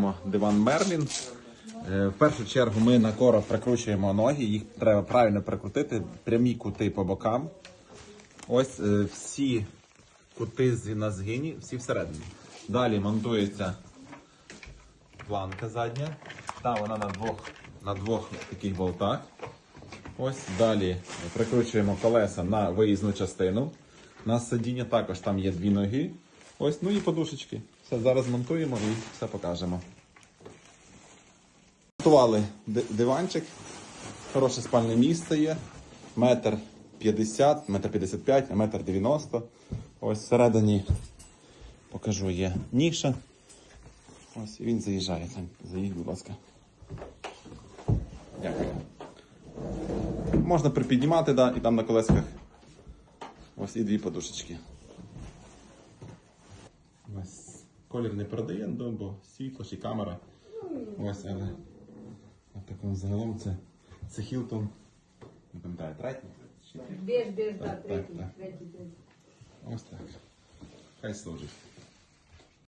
монтуємо диван Мерлін. Е, В першу чергу ми на короб прикручуємо ноги, їх треба правильно прикрутити, прямі кути по бокам. Ось е, всі кути на згині, всі всередині. Далі монтується планка задня. Там вона на двох, на двох таких болтах. Ось далі прикручуємо колеса на виїзну частину. На сидіння також там є дві ноги. Ось, ну і подушечки. Все, зараз монтуємо і все покажемо. Монтували диванчик. Хороше спальне місце є. Метр 50, метр 55, а метр 90. Ось всередині покажу є ніша. Ось і він заїжджає. Заїдь, будь ласка. Дякую. Можна припіднімати, да, і там на колесках ось і дві подушечки. Ось колір не передає, ну, бо світло чи камера. Ось, але в такому загалом це, це Хілтон. Не пам'ятаю, третій. Біж, біж, Так, третій. Ось так. Хай служить.